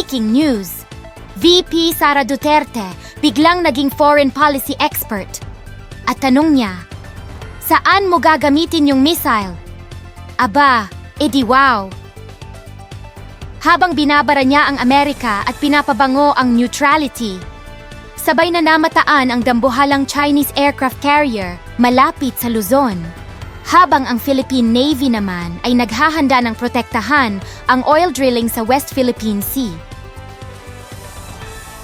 Breaking news! VP Sara Duterte biglang naging foreign policy expert. At tanong niya, saan mo gagamitin yung missile? Aba, edi wow! Habang binabara niya ang Amerika at pinapabango ang neutrality, sabay na namataan ang dambuhalang Chinese aircraft carrier malapit sa Luzon. Habang ang Philippine Navy naman ay naghahanda ng protektahan ang oil drilling sa West Philippine Sea.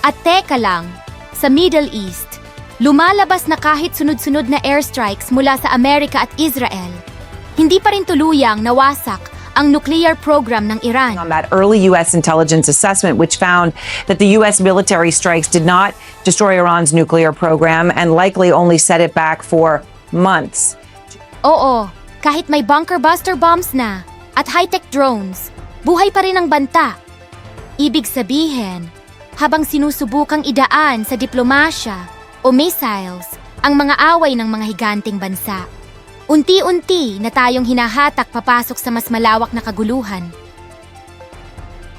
At teka lang, sa Middle East, lumalabas na kahit sunod-sunod na airstrikes mula sa Amerika at Israel, hindi pa rin tuluyang nawasak ang nuclear program ng Iran. on that early U.S. intelligence assessment, which found that the U.S. military strikes did not destroy Iran's nuclear program and likely only set it back for months. Oo, kahit may bunker buster bombs na at high-tech drones, buhay pa rin ang banta. Ibig sabihin, habang sinusubukang idaan sa diplomasya o missiles ang mga away ng mga higanting bansa, unti-unti na tayong hinahatak papasok sa mas malawak na kaguluhan.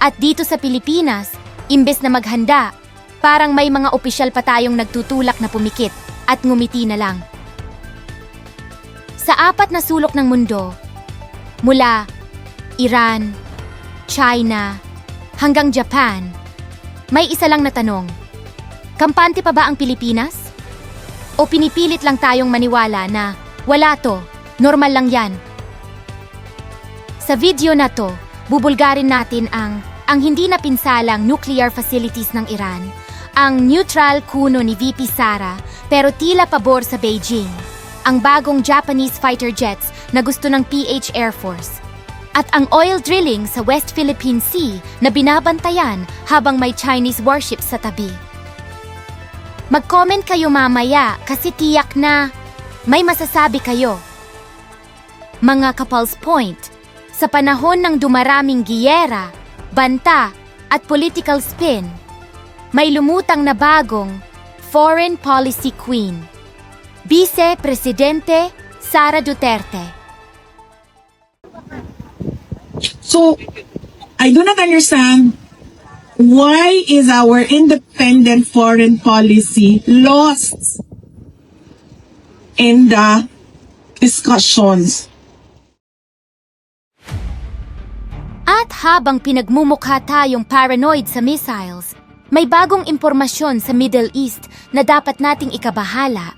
At dito sa Pilipinas, imbes na maghanda, parang may mga opisyal pa tayong nagtutulak na pumikit at ngumiti na lang. Sa apat na sulok ng mundo, mula Iran, China, hanggang Japan, may isa lang na tanong. Kampante pa ba ang Pilipinas? O pinipilit lang tayong maniwala na wala to, normal lang yan? Sa video na to, bubulgarin natin ang ang hindi napinsalang nuclear facilities ng Iran, ang neutral kuno ni VP Sara pero tila pabor sa Beijing, ang bagong Japanese fighter jets na gusto ng PH Air Force, at ang oil drilling sa West Philippine Sea na binabantayan habang may Chinese warships sa tabi. Mag-comment kayo mamaya kasi tiyak na may masasabi kayo. Mga Kapals Point, sa panahon ng dumaraming giyera, banta at political spin, may lumutang na bagong Foreign Policy Queen, Vice Presidente Sara Duterte. So, I do not understand why is our independent foreign policy lost in the discussions. At habang pinagmumukha tayong paranoid sa missiles, may bagong impormasyon sa Middle East na dapat nating ikabahala.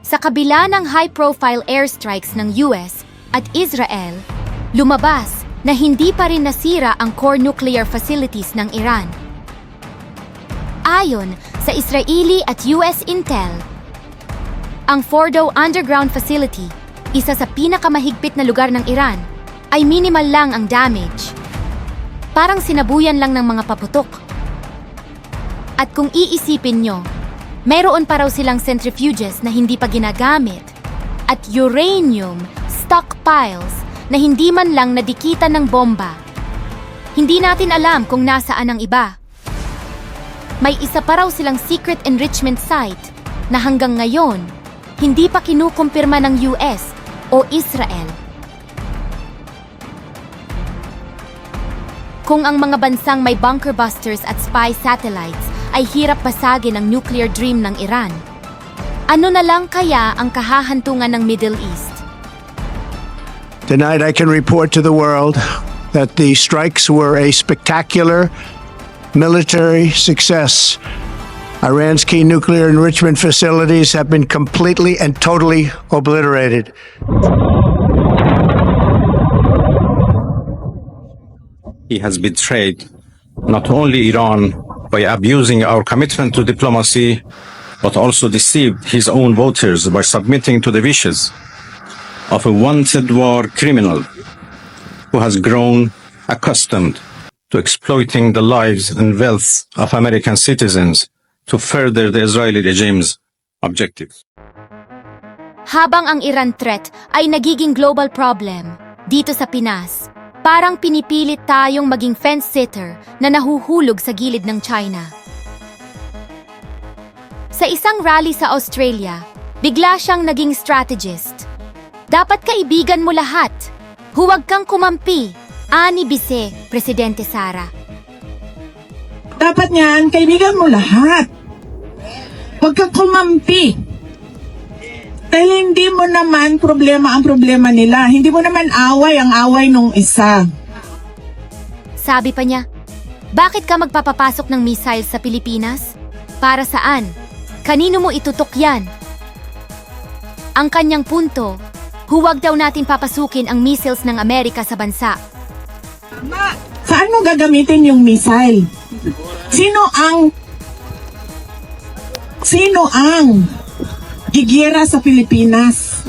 Sa kabila ng high-profile airstrikes ng US at Israel, lumabas na hindi pa rin nasira ang core nuclear facilities ng Iran. Ayon sa Israeli at US Intel, ang Fordo Underground Facility, isa sa pinakamahigpit na lugar ng Iran, ay minimal lang ang damage. Parang sinabuyan lang ng mga paputok. At kung iisipin nyo, mayroon pa raw silang centrifuges na hindi pa ginagamit at uranium stockpiles na hindi man lang nadikitan ng bomba. Hindi natin alam kung nasaan ang iba. May isa pa raw silang secret enrichment site na hanggang ngayon hindi pa kinukumpirma ng US o Israel. Kung ang mga bansang may bunker busters at spy satellites ay hirap basagin ang nuclear dream ng Iran, ano na lang kaya ang kahahantungan ng Middle East? Tonight, I can report to the world that the strikes were a spectacular military success. Iran's key nuclear enrichment facilities have been completely and totally obliterated. he has betrayed not only Iran by abusing our commitment to diplomacy, but also deceived his own voters by submitting to the wishes of a wanted war criminal who has grown accustomed to exploiting the lives and wealth of American citizens to further the Israeli regime's objectives. Habang ang Iran threat ay nagiging global problem dito sa Pinas, parang pinipilit tayong maging fence-sitter na nahuhulog sa gilid ng China. Sa isang rally sa Australia, bigla siyang naging strategist. Dapat kaibigan mo lahat. Huwag kang kumampi. Ani Bise, Presidente Sara. Dapat niyan, kaibigan mo lahat. Huwag ka kumampi. Dahil hindi mo naman problema ang problema nila. Hindi mo naman away ang away nung isa. Sabi pa niya, bakit ka magpapapasok ng missile sa Pilipinas? Para saan? Kanino mo itutok yan? Ang kanyang punto, huwag daw natin papasukin ang missiles ng Amerika sa bansa. Saan mo gagamitin yung missile? Sino ang Sino ang gigera sa Pilipinas?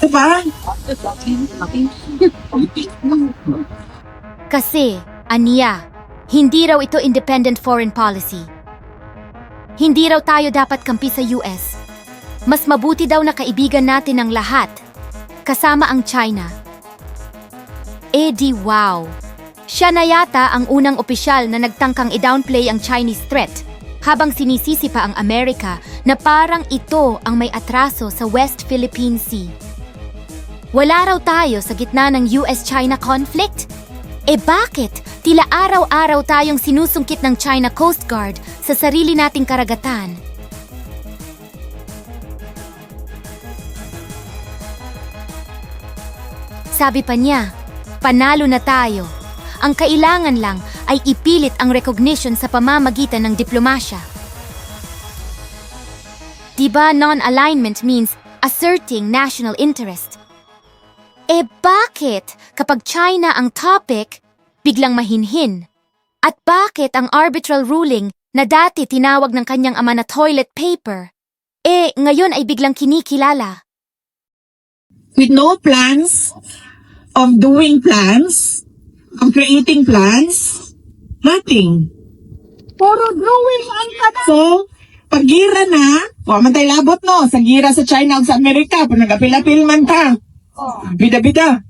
Diba? Kasi, aniya, hindi raw ito independent foreign policy. Hindi raw tayo dapat kampi sa US. Mas mabuti daw na kaibigan natin ang lahat, kasama ang China. Eh di wow! Siya na yata ang unang opisyal na nagtangkang i-downplay ang Chinese threat habang sinisisi pa ang Amerika na parang ito ang may atraso sa West Philippine Sea. Wala raw tayo sa gitna ng US-China conflict? E bakit tila araw-araw tayong sinusungkit ng China Coast Guard sa sarili nating karagatan? Sabi pa niya, panalo na tayo. Ang kailangan lang ay ipilit ang recognition sa pamamagitan ng diplomasya. Diba non-alignment means asserting national interest? Eh bakit kapag China ang topic, biglang mahinhin? At bakit ang arbitral ruling na dati tinawag ng kanyang ama na toilet paper, eh ngayon ay biglang kinikilala? With no plans of doing plans, of creating plans, nothing. Puro drawing ang kada. So, pag gira na, wa man tayo labot no, sa gira sa China o sa Amerika, pag nagapil-apil man ta. Bida-bida.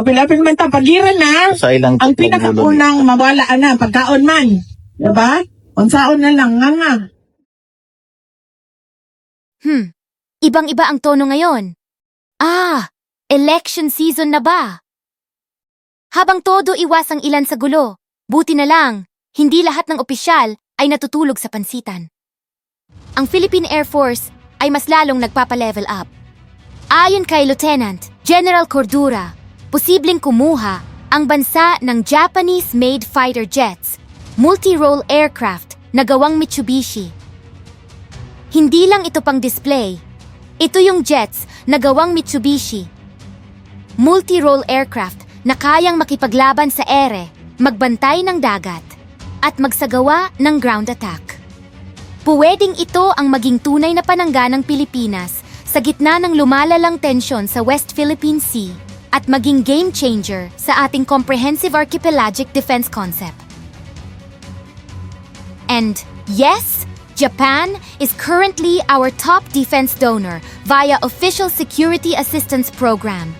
Apil-apil man ta, pag gira na, Sa ilang ang pinakaunang mawala na, pagkaon man. Diba? Unsaon na lang, nga nga. Hmm, ibang-iba ang tono ngayon. Ah, election season na ba? Habang todo iwasang ilan sa gulo, buti na lang, hindi lahat ng opisyal ay natutulog sa pansitan. Ang Philippine Air Force ay mas lalong nagpapa-level up. Ayon kay Lieutenant General Cordura, posibleng kumuha ang bansa ng Japanese-made fighter jets, multi-role aircraft na gawang Mitsubishi. Hindi lang ito pang display. Ito yung jets na gawang Mitsubishi. Multi-role aircraft na kayang makipaglaban sa ere, magbantay ng dagat, at magsagawa ng ground attack. Puwedeng ito ang maging tunay na panangga ng Pilipinas sa gitna ng lumalalang tensyon sa West Philippine Sea at maging game changer sa ating comprehensive archipelagic defense concept. And yes, Japan is currently our top defense donor via Official Security Assistance Program.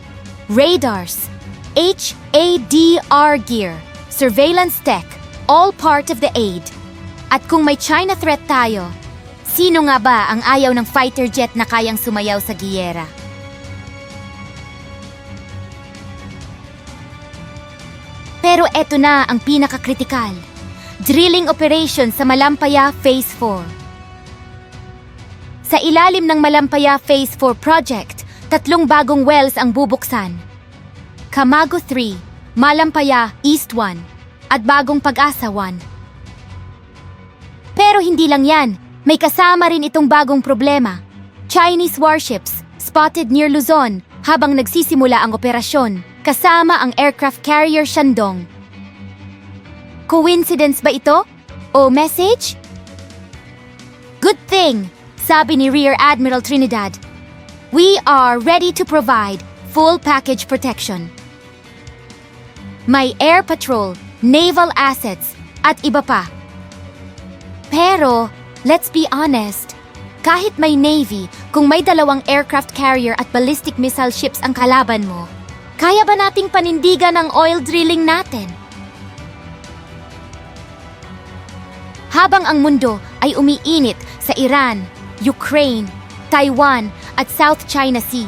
Radars, HADR gear, surveillance tech, all part of the aid. At kung may China threat tayo, sino nga ba ang ayaw ng fighter jet na kayang sumayaw sa giyera? Pero eto na ang pinakakritikal. Drilling operation sa Malampaya Phase 4. Sa ilalim ng Malampaya Phase 4 project, tatlong bagong wells ang bubuksan. Camago 3, Malampaya East 1, at bagong Pag-asa 1. Pero hindi lang yan, may kasama rin itong bagong problema. Chinese warships spotted near Luzon habang nagsisimula ang operasyon, kasama ang aircraft carrier Shandong. Coincidence ba ito? O message? Good thing, sabi ni Rear Admiral Trinidad. We are ready to provide full package protection. May air patrol, naval assets, at iba pa. Pero, let's be honest, kahit may Navy, kung may dalawang aircraft carrier at ballistic missile ships ang kalaban mo, kaya ba nating panindigan ang oil drilling natin? Habang ang mundo ay umiinit sa Iran, Ukraine, Taiwan at South China Sea,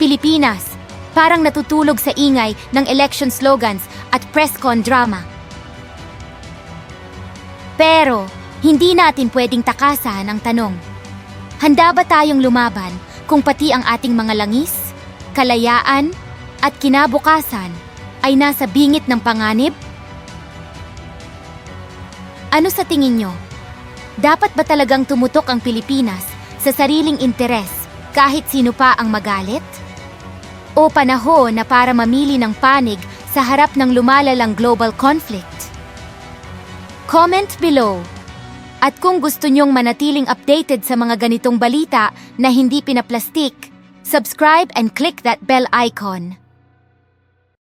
Pilipinas, parang natutulog sa ingay ng election slogans at press con drama. Pero, hindi natin pwedeng takasan ang tanong. Handa ba tayong lumaban kung pati ang ating mga langis, kalayaan, at kinabukasan ay nasa bingit ng panganib? Ano sa tingin nyo? Dapat ba talagang tumutok ang Pilipinas sa sariling interes kahit sino pa ang magalit? O panahon na para mamili ng panig sa harap ng lumalalang global conflict? Comment below. At kung gusto nyong manatiling updated sa mga ganitong balita na hindi pinaplastik, subscribe and click that bell icon.